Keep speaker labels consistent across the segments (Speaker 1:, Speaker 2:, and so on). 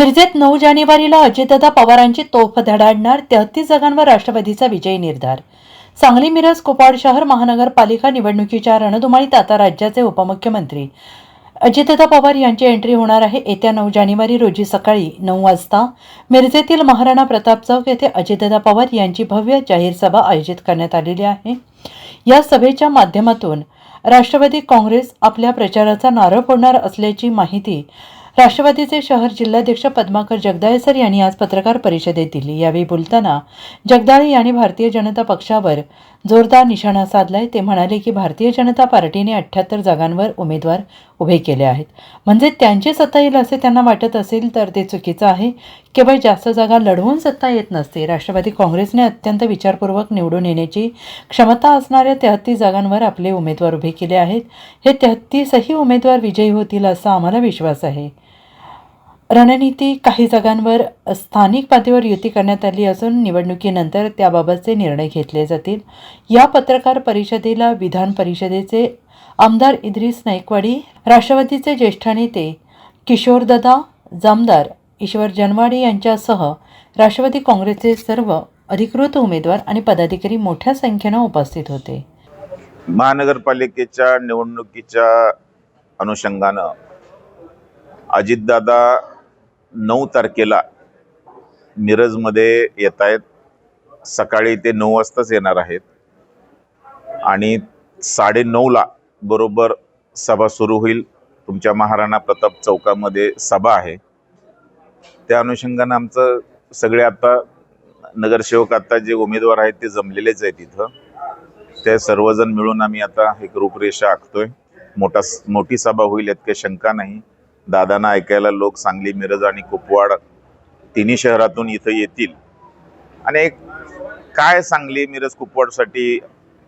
Speaker 1: मिरजेत नऊ जानेवारीला अजितदादा पवारांची तोफ धडाडणार तेहतीस जागांवर राष्ट्रवादीचा विजयी निर्धार. सांगली मिरज कोपाड शहर महानगरपालिका निवडणुकीच्या रणधुमाळीत आता राज्याचे उपमुख्यमंत्री अजितदा पवार यांची एंट्री होणार आहे. येत्या नऊ जानेवारी रोजी सकाळी नऊ वाजता मिरजेतील महाराणा प्रताप चौक येथे अजितदा पवार यांची भव्य जाहीर सभा आयोजित करण्यात आलेली आहे. या सभेच्या माध्यमातून राष्ट्रवादी काँग्रेस आपल्या प्रचाराचा नारळ फोडणार असल्याची माहिती राष्ट्रवादीचे शहर जिल्हाध्यक्ष पद्माकर जगदाळे सर यांनी आज पत्रकार परिषदेत दिली. यावेळी बोलताना जगदाळे यांनी भारतीय जनता पक्षावर जोरदार निशाणा साधलाय. ते म्हणाले की भारतीय जनता पार्टीने अठ्ठ्याहत्तर जागांवर उमेदवार उभे केले आहेत. म्हणजे त्यांची सत्ता येईल असे त्यांना वाटत असेल तर ते चुकीचं आहे. केवळ जास्त जागा लढवून सत्ता येत नसते. राष्ट्रवादी काँग्रेसने अत्यंत विचारपूर्वक निवडून येण्याची क्षमता असणाऱ्या तेहत्तीस जागांवर आपले उमेदवार उभे केले आहेत. हे तेहत्तीसही उमेदवार विजयी होतील असा आम्हाला विश्वास आहे. रणनीती काही जागांवर स्थानिक पातळीवर युती करण्यात आली असून निवडणुकीनंतर त्याबाबतचे निर्णय घेतले जातील. या पत्रकार परिषदेला विधान परिषदेचे आमदार इद्रिस नाईकवाडी राष्ट्रवादीचे ज्येष्ठ नेते किशोरदादा जामदार ईश्वर जनवाडे यांच्यासह राष्ट्रवादी काँग्रेसचे सर्व अधिकृत उमेदवार आणि पदाधिकारी मोठ्या संख्येनं उपस्थित होते.
Speaker 2: महानगरपालिकेच्या निवडणुकीच्या अनुषंगानं अजितदादा नऊ तारखेला मिरजमध्ये येत आहेत. सकाळी ते नऊ वाजताच येणार आहेत. आणि साडे नऊला बरोबर सभा सुरू होईल. तुमच्या महाराणा प्रताप चौकामध्ये सभा आहे. त्या अनुषंगानं आमचं सगळे आता नगरसेवक आता जे उमेदवार आहेत ते जमलेलेच आहेत इथं. ते सर्वजण मिळून आम्ही आता एक रूपरेषा आखतोय. मोठा मोठी सभा होईल यात काही शंका नाही. दादांना ऐकायला लोक सांगली मिरज आणि कुपवाड तिन्ही शहरातून इथं येतील. आणि एक काय सांगली मिरज कुपवाडसाठी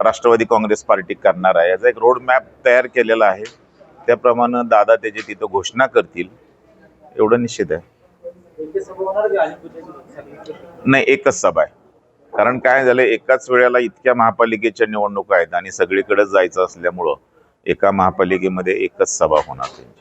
Speaker 2: राष्ट्रवादी काँग्रेस पार्टी करणार आहे? याचा एक रोड मॅप तयार केलेला आहे. त्याप्रमाणे दादा त्याची तिथं घोषणा करतील. एवढं निश्चित आहे. नाही एकच सभा आहे. कारण काय झालं एकाच वेळेला इतक्या महापालिकेच्या निवडणुका आहेत आणि सगळीकडे जायचं असल्यामुळं एका महापालिकेमध्ये एकच सभा होणार त्यांची.